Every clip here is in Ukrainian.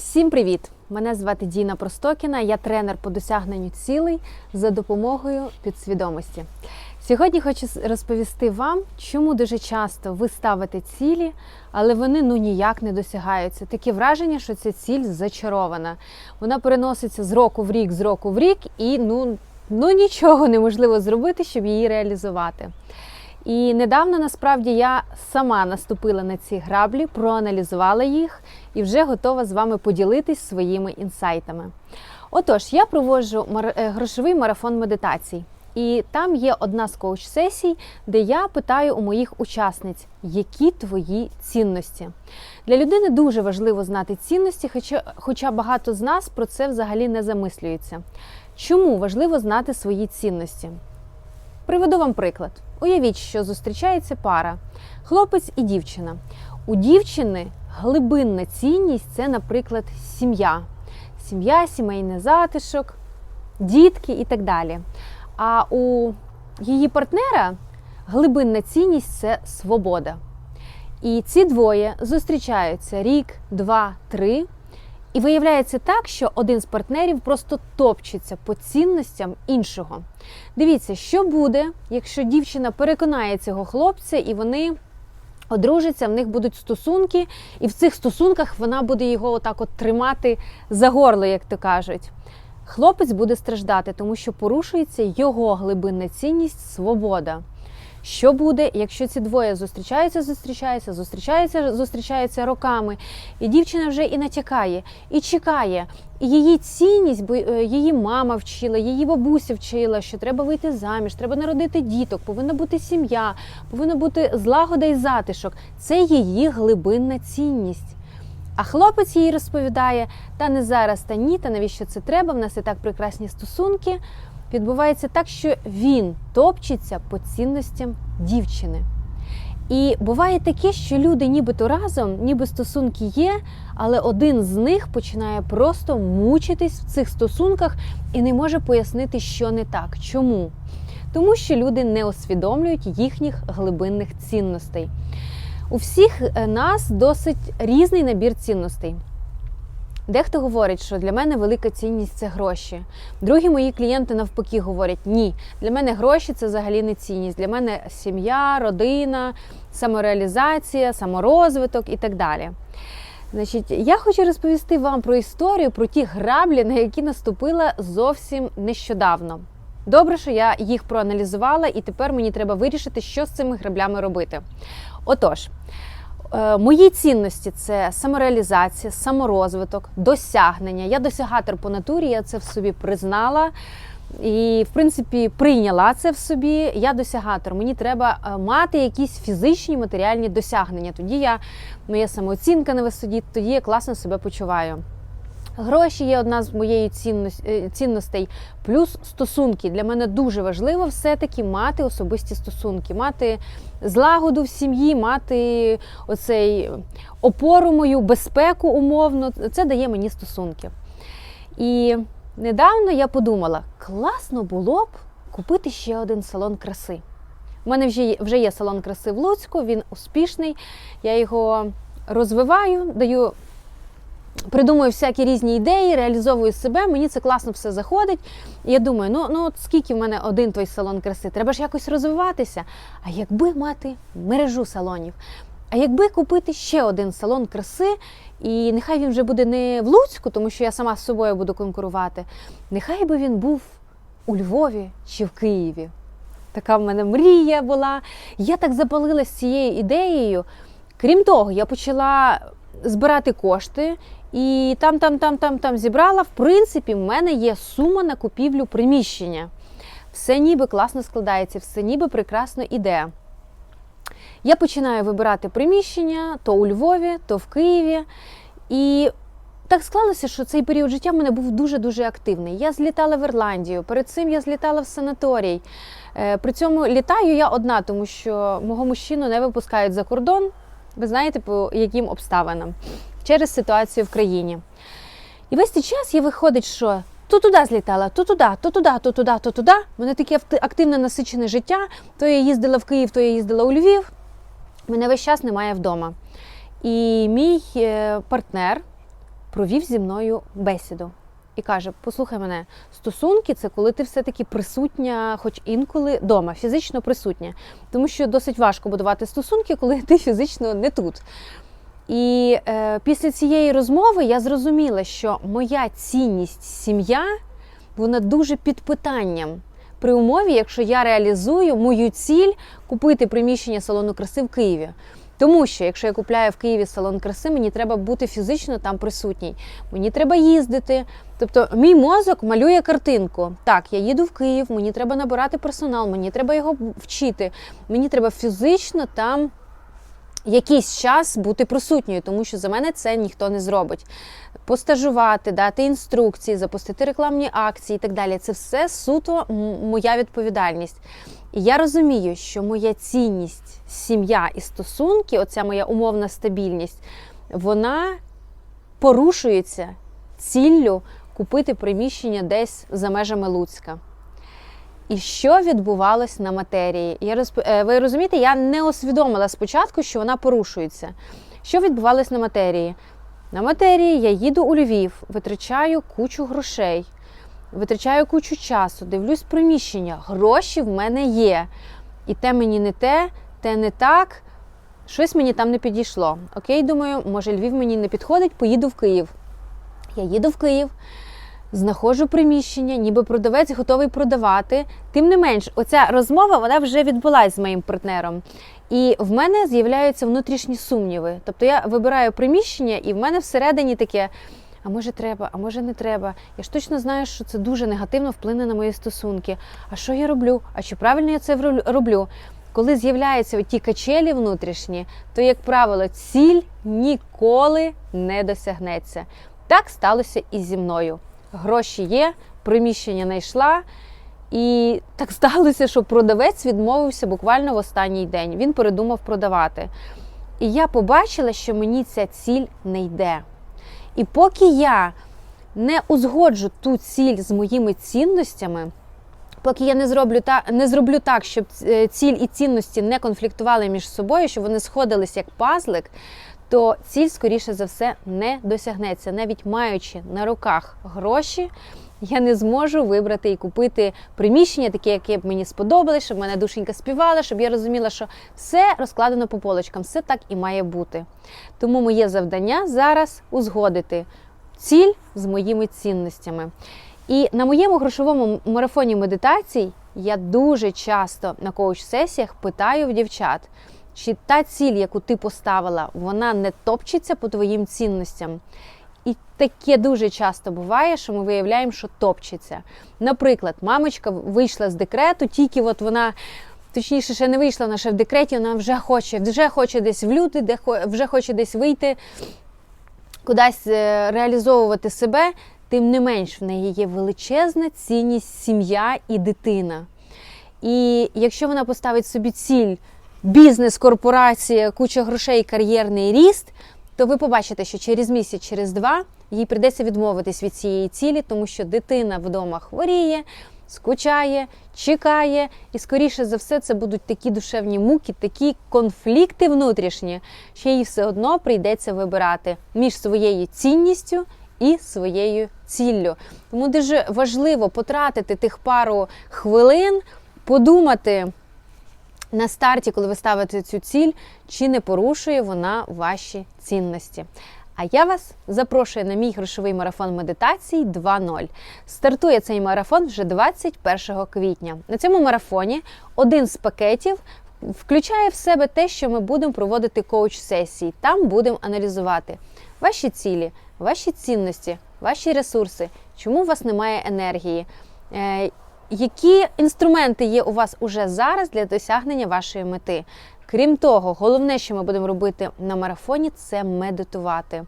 Всім привіт! Мене звати Діна Простокіна, я тренер по досягненню цілей за допомогою підсвідомості. Сьогодні хочу розповісти вам, чому дуже часто ви ставите цілі, але вони ну ніяк не досягаються. Таке враження, що ця ціль зачарована. Вона переноситься з року в рік, з року в рік, і ну, ну нічого неможливо зробити, щоб її реалізувати. І недавно насправді я сама наступила на ці граблі, проаналізувала їх і вже готова з вами поділитись своїми інсайтами. Отож, я проводжу е, грошовий марафон медитацій. І там є одна з коуч-сесій, де я питаю у моїх учасниць, які твої цінності. Для людини дуже важливо знати цінності, хоча, хоча багато з нас про це взагалі не замислюється. Чому важливо знати свої цінності? Приведу вам приклад. Уявіть, що зустрічається пара, хлопець і дівчина. У дівчини глибинна цінність це, наприклад, сім'я. Сім'я, сімейний затишок, дітки і так далі. А у її партнера глибинна цінність це свобода. І ці двоє зустрічаються рік, два, три. І виявляється так, що один з партнерів просто топчеться по цінностям іншого. Дивіться, що буде, якщо дівчина переконає цього хлопця, і вони одружаться, в них будуть стосунки, і в цих стосунках вона буде його отак от тримати за горло, як то кажуть. Хлопець буде страждати, тому що порушується його глибинна цінність свобода. Що буде, якщо ці двоє зустрічаються, зустрічаються, зустрічаються, зустрічаються роками, і дівчина вже і натякає, і чекає. І її цінність, бо е, її мама вчила, її бабуся вчила, що треба вийти заміж, треба народити діток, повинна бути сім'я, повинна бути злагода і затишок. Це її глибинна цінність. А хлопець їй розповідає: та не зараз, та ні, та навіщо це треба? В нас і так прекрасні стосунки. Відбувається так, що він топчеться по цінностям дівчини. І буває таке, що люди нібито разом, ніби стосунки є, але один з них починає просто мучитись в цих стосунках і не може пояснити, що не так. Чому? Тому що люди не усвідомлюють їхніх глибинних цінностей. У всіх е, нас досить різний набір цінностей. Дехто говорить, що для мене велика цінність це гроші. Другі мої клієнти навпаки говорять: ні, для мене гроші це взагалі не цінність. Для мене сім'я, родина, самореалізація, саморозвиток і так далі. Значить, я хочу розповісти вам про історію про ті граблі, на які наступила зовсім нещодавно. Добре, що я їх проаналізувала, і тепер мені треба вирішити, що з цими граблями робити. Отож, мої цінності це самореалізація, саморозвиток, досягнення. Я досягатор по натурі, я це в собі признала. І, в принципі, прийняла це в собі. Я досягатор. Мені треба е, мати якісь фізичні матеріальні досягнення. Тоді я моя самооцінка на висоті, тоді я класно себе почуваю. Гроші є одна з моєї е, цінностей, плюс стосунки. Для мене дуже важливо все-таки мати особисті стосунки, мати злагоду в сім'ї, мати оцей опору мою, безпеку умовно. Це дає мені стосунки. І недавно я подумала, класно було б купити ще один салон краси. У мене вже є, вже є салон краси в Луцьку, він успішний. Я його розвиваю, даю придумую всякі різні ідеї, реалізовую себе. Мені це класно все заходить. І я думаю, ну ну от скільки в мене один той салон краси, треба ж якось розвиватися. А якби мати мережу салонів? А якби купити ще один салон краси, і нехай він вже буде не в Луцьку, тому що я сама з собою буду конкурувати. Нехай би він був у Львові чи в Києві. Така в мене мрія була. Я так запалилась цією ідеєю. Крім того, я почала збирати кошти і там, там, там, там, там зібрала. В принципі, в мене є сума на купівлю приміщення. Все ніби класно складається, все ніби прекрасно іде. Я починаю вибирати приміщення то у Львові, то в Києві. І так склалося, що цей період життя в мене був дуже-дуже активний. Я злітала в Ірландію, перед цим я злітала в санаторій. Е, При цьому літаю я одна, тому що мого мужчину не випускають за кордон. Ви знаєте, по яким обставинам через ситуацію в країні. І весь цей час я виходить, що то туди злітала, то туди, то туди, то туди, то туди. Мене таке активне насичене життя. То я їздила в Київ, то я їздила у Львів. Мене весь час немає вдома. І мій е, партнер провів зі мною бесіду. І каже: Послухай мене, стосунки це коли ти все-таки присутня, хоч інколи вдома, фізично присутня. Тому що досить важко будувати стосунки, коли ти фізично не тут. І е, після цієї розмови я зрозуміла, що моя цінність сім'я вона дуже під питанням. При умові, якщо я реалізую мою ціль купити приміщення салону краси в Києві. Тому що, якщо я купляю в Києві салон краси, мені треба бути фізично там присутній. Мені треба їздити. Тобто, мій мозок малює картинку. Так, я їду в Київ, мені треба набирати персонал, мені треба його вчити, мені треба фізично там якийсь час бути присутньою, тому що за мене це ніхто не зробить. Постажувати, дати інструкції, запустити рекламні акції і так далі. Це все суто моя відповідальність. І я розумію, що моя цінність, сім'я і стосунки, оця моя умовна стабільність, вона порушується ціллю купити приміщення десь за межами Луцька. І що відбувалось на матерії? Я розп... Ви розумієте, я не усвідомила спочатку, що вона порушується. Що відбувалось на матерії? На матерії я їду у Львів, витрачаю кучу грошей, витрачаю кучу часу, дивлюсь приміщення, гроші в мене є. І те мені не те, те не так. Щось мені там не підійшло. Окей, думаю, може Львів мені не підходить, поїду в Київ. Я їду в Київ. Знаходжу приміщення, ніби продавець готовий продавати. Тим не менш, оця розмова вона вже відбулася з моїм партнером. І в мене з'являються внутрішні сумніви. Тобто я вибираю приміщення, і в мене всередині таке: а може треба, а може не треба. Я ж точно знаю, що це дуже негативно вплине на мої стосунки. А що я роблю? А чи правильно я це роблю? Коли з'являються ті качелі внутрішні, то, як правило, ціль ніколи не досягнеться. Так сталося і зі мною гроші є, приміщення знайшла. І так сталося, що продавець відмовився буквально в останній день. Він передумав продавати. І я побачила, що мені ця ціль не йде. І поки я не узгоджу ту ціль з моїми цінностями, поки я не зроблю та не зроблю так, щоб е, ціль і цінності не конфліктували між собою, щоб вони сходились як пазлик, то ціль, скоріше за все, не досягнеться. Навіть маючи на руках гроші, я не зможу вибрати і купити приміщення, таке, яке б мені сподобалось, щоб мене душенька співала, щоб я розуміла, що все розкладено по полочкам, все так і має бути. Тому моє завдання зараз узгодити ціль з моїми цінностями. І на моєму грошовому марафоні медитацій я дуже часто на коуч-сесіях питаю в дівчат чи та ціль, яку ти поставила, вона не топчеться по твоїм цінностям. І таке дуже часто буває, що ми виявляємо, що топчеться. Наприклад, мамочка вийшла з декрету, тільки от вона. Точніше, ще не вийшла вона ще в декреті, вона вже хоче, вже хоче десь в люди, де вже хоче десь вийти, кудись е, реалізовувати себе. Тим не менш, в неї є величезна цінність сім'я і дитина. І якщо вона поставить собі ціль бізнес, корпорація, куча грошей, кар'єрний ріст, то ви побачите, що через місяць, через два їй прийдеться відмовитись від цієї цілі, тому що дитина вдома хворіє, скучає, чекає, і скоріше за все це будуть такі душевні муки, такі конфлікти внутрішні, що їй все одно прийдеться вибирати між своєю цінністю. І своєю ціллю. Тому дуже важливо потратити тих пару хвилин, подумати, на старті, коли ви ставите цю ціль, чи не порушує вона ваші цінності. А я вас запрошую на мій грошовий марафон медитацій 2.0. Стартує цей марафон вже 21 квітня. На цьому марафоні один з пакетів включає в себе те, що ми будемо проводити коуч-сесії. Там будемо аналізувати ваші цілі, ваші цінності, ваші ресурси, чому у вас немає енергії. Які інструменти є у вас уже зараз для досягнення вашої мети? Крім того, головне, що ми будемо робити на марафоні, це медитувати.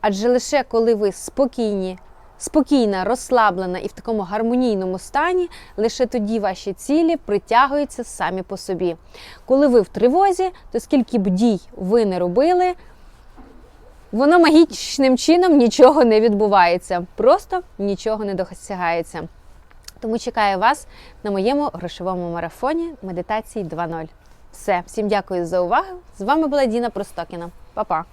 Адже лише коли ви спокійні, спокійна, розслаблена і в такому гармонійному стані, лише тоді ваші цілі притягуються самі по собі. Коли ви в тривозі, то скільки б дій ви не робили, воно магічним чином нічого не відбувається, просто нічого не досягається. Тому чекаю вас на моєму грошовому марафоні медитації 2.0. Все, всім дякую за увагу. З вами була Діна Простокіна. Па-па!